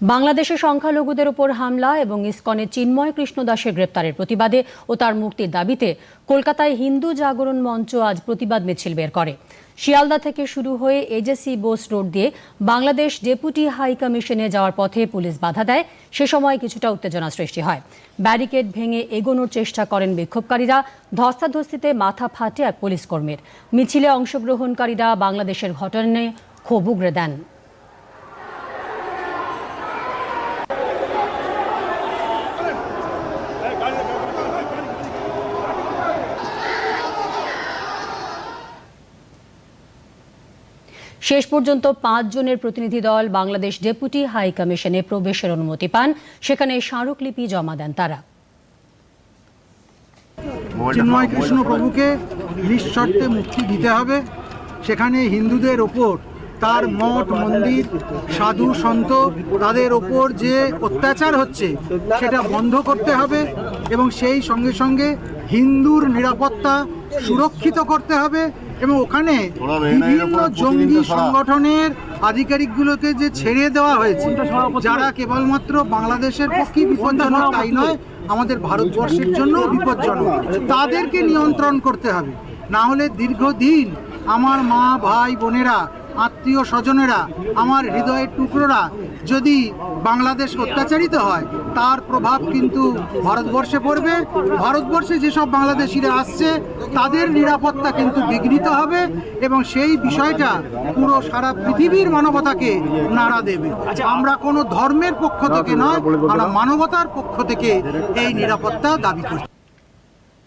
বাংলাদেশে সংখ্যালঘুদের উপর হামলা এবং ইসকনে চিন্ময় কৃষ্ণ দাসের গ্রেপ্তারের প্রতিবাদে ও তার মুক্তির দাবিতে কলকাতায় হিন্দু জাগরণ মঞ্চ আজ প্রতিবাদ মিছিল বের করে। শিয়ালদা থেকে শুরু হয়ে এজেসি বোস রোড দিয়ে বাংলাদেশ ডেপুটি হাই কমিশনে যাওয়ার পথে পুলিশ বাধা দেয়। সে সময় কিছুটা উত্তেজনা সৃষ্টি হয়। ব্যারিকেড ভেঙে এগোনোর চেষ্টা করেন বিক্ষোভকারীরা। ধস্তাধস্তিতে মাথা ফাটে এক পুলিশ কর্মীর। মিছিলে অংশগ্রহণকারীরা বাংলাদেশের ঘটনায় ক্ষোভ উগরে দেন। শেষ পর্যন্ত পাঁচ জনের প্রতিনিধি দল বাংলাদেশ ডেপুটি হাই কমিশনে প্রবেশের অনুমতি পান। সেখানে স্মারকলিপি জমা দেন তারা। চিন্ময় কৃষ্ণ প্রভুকে নিঃশর্তে মুক্তি দিতে হবে। সেখানে হিন্দুদের ওপর তার মঠ, মন্দির, সাধু, সন্ত, তাদের ওপর যে অত্যাচার হচ্ছে, সেটা বন্ধ করতে হবে এবং সেই সঙ্গে সঙ্গে হিন্দুর নিরাপত্তা সুরক্ষিত করতে হবে। এবং ওখানে বিভিন্ন জঙ্গি সংগঠনের আধিকারিকগুলোকে যে ছেড়ে দেওয়া হয়েছে যারা কেবলমাত্র বাংলাদেশের পক্ষে বিপজ্জনক তাই নয় আমাদের ভারতবর্ষের জন্য বিপজ্জনক। তাদেরকে নিয়ন্ত্রণ করতে হবে। না হলে দীর্ঘদিন আমার মা ভাই বোনেরা আত্মীয় স্বজনেরা আমার হৃদয়ের টুকরোরা যদি বাংলাদেশ অত্যাচারিত হয় তার প্রভাব কিন্তু ভারতবর্ষে পড়বে। ভারতবর্ষে যেসব বাংলাদেশিরা আসছে তাদের নিরাপত্তা কিন্তু বিঘ্নিত হবে এবং সেই বিষয়টা পুরো সারা পৃথিবীর মানবতাকে নাড়া দেবে। আমরা কোনো ধর্মের পক্ষ থেকে নয় আমরা মানবতার পক্ষ থেকে এই নিরাপত্তা দাবি করছি।